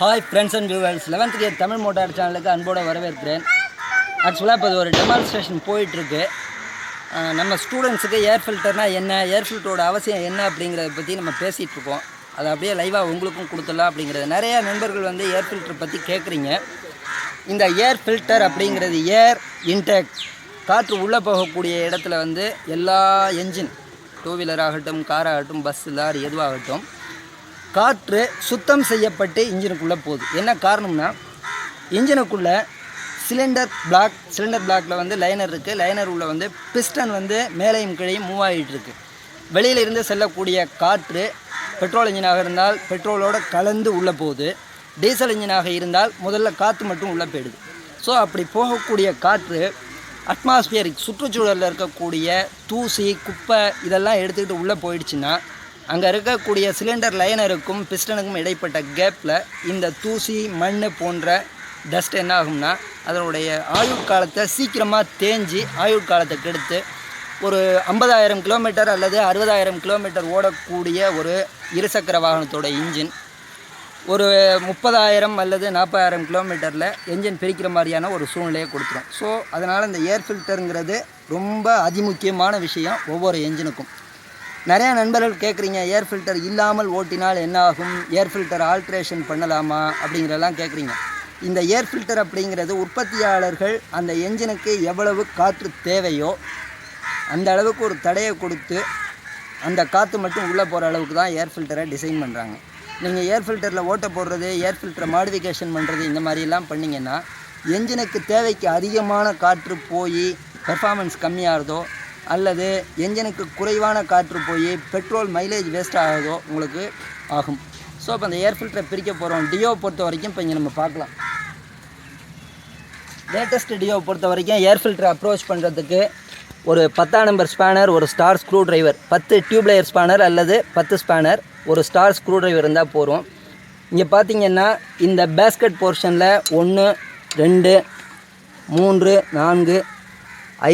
Hi friends and viewers eleventh year Tamil motor சேனலுக்கு அன்போடு வரவேற்கிறேன். ஆக்சுவலாக இப்போ ஒரு டெமான்ஸ்ட்ரேஷன் போயிட்டுருக்கு. நம்ம ஸ்டூடெண்ட்ஸுக்கு ஏர் ஃபில்டர்னால் என்ன ஏர் ஃபில்டரோட அவசியம் என்ன அப்படிங்கிறத பற்றி நம்ம பேசிகிட்டு இருக்கோம். அதை அப்படியே லைவாக உங்களுக்கும் கொடுத்துடலாம் அப்படிங்கிறது. நிறையா நண்பர்கள் வந்து ஏர் ஃபில்டர் பற்றி கேட்குறீங்க இந்த ஏர் ஃபில்டர் அப்படிங்கிறது ஏர் இன்டேக் காற்று உள்ளே போகக்கூடிய இடத்துல வந்து எல்லா என்ஜின் டூ வீலர் ஆகட்டும் கார் ஆகட்டும் பஸ் லாரி எதுவாகட்டும் காற்று சுத்தம் செய்யப்பட்டு இன்ஜினுக்குள்ளே போகுது. என்ன காரணம்னா இன்ஜினுக்குள்ளே சிலிண்டர் பிளாக் சிலிண்டர் பிளாக்ல வந்து லைனர் இருக்குது லைனர் உள்ள வந்து பிஸ்டன் வந்து மேலையும் கீழையும் மூவ் ஆகிட்டுருக்கு வெளியிலிருந்து இருந்து செல்லக்கூடிய காற்று பெட்ரோல் இன்ஜினாக இருந்தால் பெட்ரோலோட கலந்து உள்ளே போகுது. டீசல் இன்ஜினாக இருந்தால் முதல்ல காற்று மட்டும் உள்ளே போயிடுது. ஸோ அப்படி போகக்கூடிய காற்று அட்மாஸ்பியரிக் சுற்றுச்சூழலில் இருக்கக்கூடிய தூசி குப்பை இதெல்லாம் எடுத்துக்கிட்டு உள்ளே போயிடுச்சுன்னா அங்கே இருக்கக்கூடிய சிலிண்டர் லைனருக்கும் பிஸ்டனுக்கும் இடைப்பட்ட கேப்பில் இந்த தூசி மண் போன்ற டஸ்ட் என்ன ஆகும்னா அதனுடைய ஆயுட்காலத்தை சீக்கிரமாக தேஞ்சி ஆயுட்காலத்தை கெடுத்து ஒரு ஐம்பதாயிரம் கிலோமீட்டர் அல்லது அறுபதாயிரம் கிலோமீட்டர் ஓடக்கூடிய ஒரு இருசக்கர வாகனத்தோட இன்ஜின் ஒரு முப்பதாயிரம் அல்லது நாற்பதாயிரம் கிலோமீட்டரில் என்ஜின் பிரிக்கிற மாதிரியான ஒரு சூழ்நிலையை கொடுத்துரும். ஸோ அதனால் இந்த ஏர் ஃபில்டருங்கிறது ரொம்ப அதிமுக்கியமான விஷயம் ஒவ்வொரு என்ஜினுக்கும் நிறையா நண்பர்கள் கேட்குறீங்க ஏர் ஃபில்டர் இல்லாமல் ஓட்டினால் என்ன ஆகும் ஏர் ஃபில்டர் ஆல்ட்ரேஷன் பண்ணலாமா? அப்படிங்கிறதெல்லாம் கேட்குறீங்க. இந்த ஏர் ஃபில்டர் அப்படிங்கிறது உற்பத்தியாளர்கள் அந்த என்ஜினுக்கு எவ்வளவு காற்று தேவையோ அந்த அளவுக்கு ஒரு தடையை கொடுத்து அந்த காற்று மட்டும் உள்ளே போகிற அளவுக்கு தான் ஏர் ஃபில்டரை டிசைன் பண்ணுறாங்க. நீங்கள் ஏர் ஃபில்டரில் ஓட்ட போடுறது ஏர் ஃபில்டரை மாடிஃபிகேஷன் பண்ணுறது இந்த மாதிரிலாம் பண்ணிங்கன்னா என்ஜினுக்கு தேவைக்கு அதிகமான காற்று போய் பெர்ஃபார்மன்ஸ் கம்மியாகிறதோ அல்லது என்ஜினுக்கு குறைவான காற்று போய் பெட்ரோல் மைலேஜ் வேஸ்ட் ஆகுதோ உங்களுக்கு ஆகும். ஸோ இப்போ அந்த ஏர் ஃபில்டரை பிரிக்க போகிறோம் டியோ பொறுத்த வரைக்கும் இப்போ இங்கே நம்ம பார்க்கலாம். லேட்டஸ்ட் டியோ பொறுத்த வரைக்கும் ஏர் ஃபில்டர் அப்ரோச் பண்ணுறதுக்கு ஒரு பத்தாம் நம்பர் ஸ்பேனர் ஒரு ஸ்டார் ஸ்க்ரூ டிரைவர் பத்து டியூப் லேயர் ஸ்பேனர் அல்லது பத்து ஸ்பேனர் ஒரு ஸ்டார் ஸ்க்ரூ டிரைவர் இருந்தால் போகிறோம் இங்கே பார்த்தீங்கன்னா இந்த பேஸ்கட் போர்ஷனில் ஒன்று ரெண்டு மூன்று நான்கு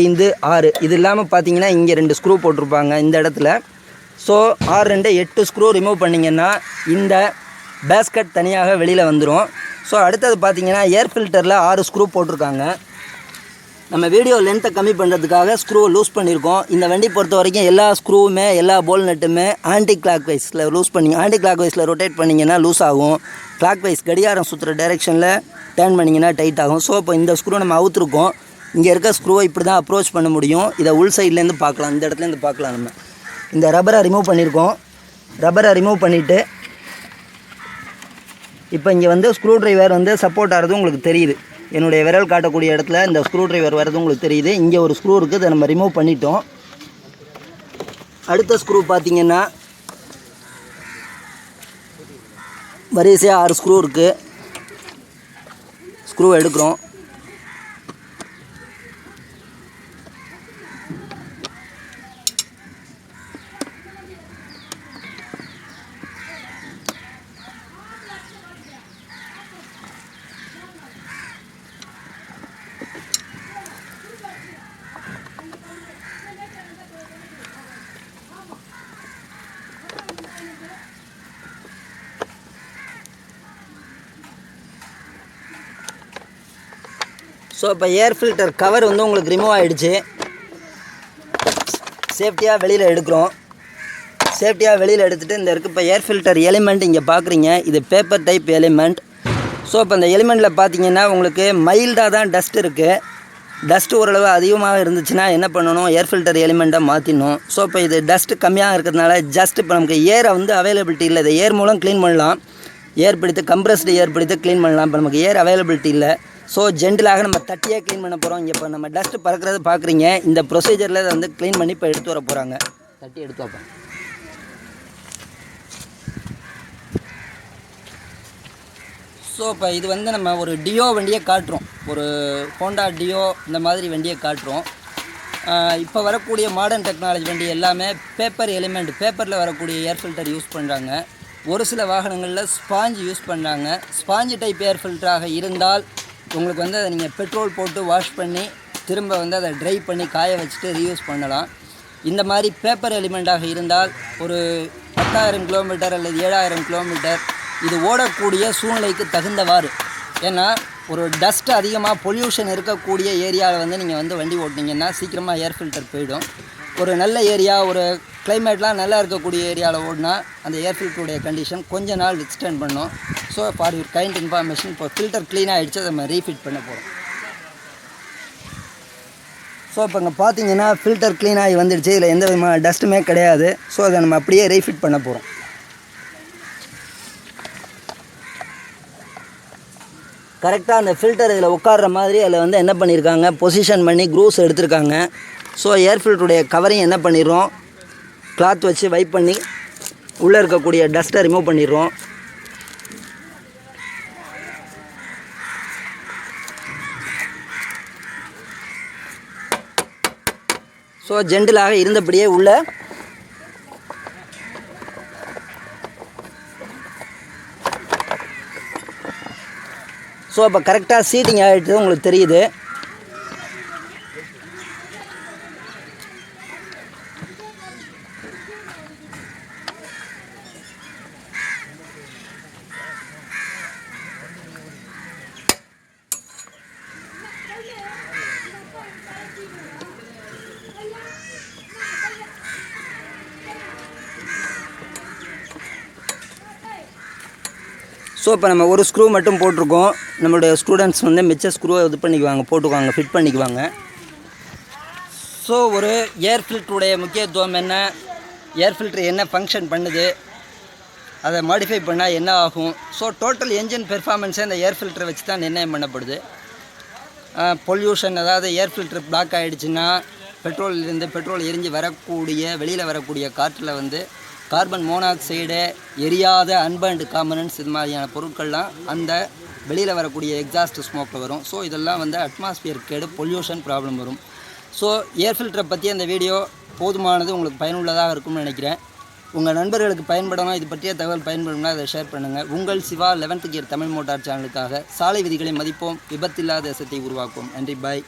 ஐந்து ஆறு. இது இல்லாமல் பார்த்தீங்கன்னா இங்கே ரெண்டு ஸ்க்ரூ போட்டிருப்பாங்க இந்த இடத்துல. ஸோ ஆறு ரெண்டு எட்டு ஸ்க்ரூ ரிமூவ் பண்ணிங்கன்னா இந்த பேஸ்கட் தனியாக வெளியில் வந்துடும் ஸோ அடுத்தது பார்த்தீங்கன்னா ஏர் ஃபில்டரில் ஆறு ஸ்க்ரூ போட்டிருக்காங்க. நம்ம வீடியோ லென்த்தை கம்மி பண்ணுறதுக்காக ஸ்க்ரூ லூஸ் பண்ணியிருக்கோம். இந்த வண்டி பொறுத்த வரைக்கும் எல்லா ஸ்க்ரூவுமே எல்லா போல் நட்டுமே ஆன்டி கிளாக் வைஸில் லூஸ் பண்ணி ஆன்டி கிளாக் வைஸில் ரொட்டேட் பண்ணிங்கன்னா லூஸ் ஆகும். கிளாக் வைஸ் கடிகாரம் சுற்றுற டைரெக்ஷனில் டேர்ன் பண்ணிங்கன்னா டைட் ஆகும். ஸோ இப்போ இந்த ஸ்க்ரூ நம்ம அவுத்துருக்கோம். இங்கே இருக்க ஸ்க்ரூவை இப்படி தான் அப்ரோச் பண்ண முடியும். இதை உள் சைட்லேருந்து பார்க்கலாம். இந்த இடத்துலேருந்து பார்க்கலாம் நம்ம. இந்த ரப்பரை ரிமூவ் பண்ணியிருக்கோம் ரப்பரை ரிமூவ் பண்ணிவிட்டு இப்போ இங்கே வந்து ஸ்க்ரூ டிரைவர் வந்து சப்போர்ட் ஆகிறது உங்களுக்கு தெரியுது. என்னுடைய விரல் காட்டக்கூடிய இடத்துல இந்த ஸ்க்ரூ டிரைவர் வர்றது உங்களுக்கு தெரியுது. இங்கே ஒரு ஸ்க்ரூ இருக்குது அதை நம்ம ரிமூவ் பண்ணிட்டோம். அடுத்த ஸ்க்ரூ பார்த்திங்கன்னா வரிசையாக ஆறு ஸ்க்ரூ இருக்குது ஸ்க்ரூ எடுக்கிறோம். ஸோ இப்போ ஏர் ஃபில்டர் கவர் வந்து உங்களுக்கு ரிமூவ் ஆகிடுச்சு சேஃப்டியாக வெளியில் எடுக்கிறோம். சேஃப்டியாக வெளியில் எடுத்துகிட்டு இந்த இருக்குது இப்போ ஏர் ஃபில்டர் எலிமெண்ட் இங்கே பார்க்குறீங்க இது பேப்பர் டைப் எலிமெண்ட் ஸோ இப்போ இந்த எலிமெண்ட்டில் பார்த்தீங்கன்னா உங்களுக்கு மைல்டாக தான் டஸ்ட் இருக்குது டஸ்ட் ஓரளவு அதிகமாக இருந்துச்சுன்னா என்ன பண்ணணும்? ஏர் ஃபில்டர் எலிமெண்ட்டை மாற்றிடணும் ஸோ இப்போ இது டஸ்ட் கம்மியாக இருக்கிறதுனால ஜஸ்ட் இப்போ நமக்கு ஏரை வந்து அவைலபிலிட்டி இல்லை. இதை ஏர் மூலம் க்ளீன் பண்ணலாம். ஏர் பிடித்து கம்ப்ரஸ்டு ஏர் பிடித்து க்ளீன் பண்ணலாம். இப்போ நமக்கு ஏர் அவைலபிலிட்டி இல்லை. ஸோ ஜென்டிலாக நம்ம தட்டியாக க்ளீன் பண்ண போகிறோம் இங்கே இப்போ நம்ம டஸ்ட் பறக்கிறது பார்க்குறீங்க இந்த ப்ரொசீஜரில் இதை வந்து க்ளீன் பண்ணி இப்போ எடுத்து வர போகிறாங்க தட்டி எடுத்து வைப்போம் ஸோ இப்போ இது வந்து நம்ம ஒரு டியோ வண்டியை காட்டுறோம். ஒரு ஹோண்டா டியோ இந்த மாதிரி வண்டியை காட்டுறோம். இப்போ வரக்கூடிய மாடர்ன் டெக்னாலஜி வண்டி எல்லாமே பேப்பர் எலிமெண்ட் பேப்பரில் வரக்கூடிய ஏர் ஃபில்டர் யூஸ் பண்ணுறாங்க ஒரு சில வாகனங்களில் ஸ்பாஞ்ச் யூஸ் பண்ணுறாங்க ஸ்பாஞ்சு டைப் ஏர் ஃபில்டராக இருந்தால் உங்களுக்கு வந்து அதை நீங்கள் பெட்ரோல் போட்டு வாஷ் பண்ணி திரும்ப வந்து அதை ட்ரை பண்ணி காய வச்சுட்டு ரீயூஸ் பண்ணலாம். இந்த மாதிரி பேப்பர் எலிமெண்ட்டாக இருந்தால் ஒரு பத்தாயிரம் கிலோமீட்டர் அல்லது ஏழாயிரம் கிலோமீட்டர் இது ஓடக்கூடிய சூழ்நிலைக்கு தகுந்தவாறு. ஏன்னா ஒரு டஸ்ட் அதிகமாக பொல்யூஷன் இருக்கக்கூடிய ஏரியாவில் வந்து நீங்கள் வந்து வண்டி ஓட்டினீங்கன்னா சீக்கிரமாக ஏர் ஃபில்டர் போயிடும். ஒரு நல்ல ஏரியா ஒரு கிளைமேட்லாம் நல்லா இருக்கக்கூடிய ஏரியாவில் ஓடினா அந்த ஏர் ஃபில்டருடைய கண்டிஷன் கொஞ்ச நாள் எக்ஸ்டெண்ட் பண்ணும். So for your kind information இப்போ ஃபில்டர் க்ளீனாக ஆகிடுச்சு அதை நம்ம ரீஃபிட் பண்ண போகிறோம் ஸோ இப்போ இங்கே பார்த்தீங்கன்னா ஃபில்டர் க்ளீன் ஆகி வந்துடுச்சு. இதில் எந்த விதமான டஸ்ட்டுமே கிடையாது. ஸோ அதை நம்ம அப்படியே ரீஃபிட் பண்ண போகிறோம் கரெக்டாக அந்த ஃபில்டர் இதில் உட்கார்ற மாதிரி அதில் வந்து என்ன பண்ணியிருக்காங்க? பொசிஷன் பண்ணி க்ரூஸ் எடுத்திருக்காங்க. ஸோ ஏர் ஃபில்டருடைய கவரையும் என்ன பண்ணிடுறோம்? கிளாத் வச்சு வைப் பண்ணி உள்ளே இருக்கக்கூடிய டஸ்ட்டை ரிமூவ் பண்ணிடுறோம். ஸோ ஜென்டிலாக இருந்தபடியே உள்ள ஸோ அப்போ கரெக்டாக சீட்டிங் ஆகிட்டு உங்களுக்கு தெரியுது. ஸோ இப்போ நம்ம ஒரு ஸ்க்ரூ மட்டும் போட்டிருக்கோம். நம்மளுடைய ஸ்டூடெண்ட்ஸ் வந்து மிச்ச ஸ்க்ரூவை இது பண்ணிக்குவாங்க போட்டுக்குவாங்க ஃபிட் பண்ணிக்குவாங்க. ஸோ ஒரு ஏர் ஃபில்டருடைய முக்கியத்துவம் என்ன? ஏர் ஃபில்ட்ரு என்ன ஃபங்க்ஷன் பண்ணுது? அதை மாடிஃபை பண்ணால் என்ன ஆகும்? ஸோ டோட்டல் என்ஜின் பெர்ஃபார்மன்ஸே இந்த ஏர் ஃபில்டரை வச்சு தான் நிர்ணயம் பண்ணப்படுது. பொல்யூஷன் அதாவது ஏர் ஃபில்டர் பிளாக் ஆகிடுச்சுன்னா பெட்ரோல்லேருந்து பெட்ரோல் எரிஞ்சு வரக்கூடிய வெளியில் வரக்கூடிய காற்றில் வந்து கார்பன் மோனாக்சைடு எரியாத அன்பண்ட் காம்பனன்ஸ் இது மாதிரியான பொருட்கள்லாம் அந்த வெளியில் வரக்கூடிய எக்ஸாஸ்ட் ஸ்மோக்கில் வரும். ஸோ இதெல்லாம் வந்து அட்மாஸ்பியர் கேடு பொல்யூஷன் ப்ராப்ளம் வரும். ஸோ ஏர் ஃபில்டரை பற்றி அந்த வீடியோ போதுமானது உங்களுக்கு பயனுள்ளதாக இருக்கும்னு நினைக்கிறேன். உங்கள் நண்பர்களுக்கு பயன்படணும் இது பற்றிய தகவல் பயன்படும்னா அதை ஷேர் பண்ணுங்கள் உங்கள் Siva eleventh gear Tamil motor சேனலுக்காக சாலை விதிகளை மதிப்போம் விபத்தில்லாத தேசத்தை உருவாக்குவோம் நன்றி பாய்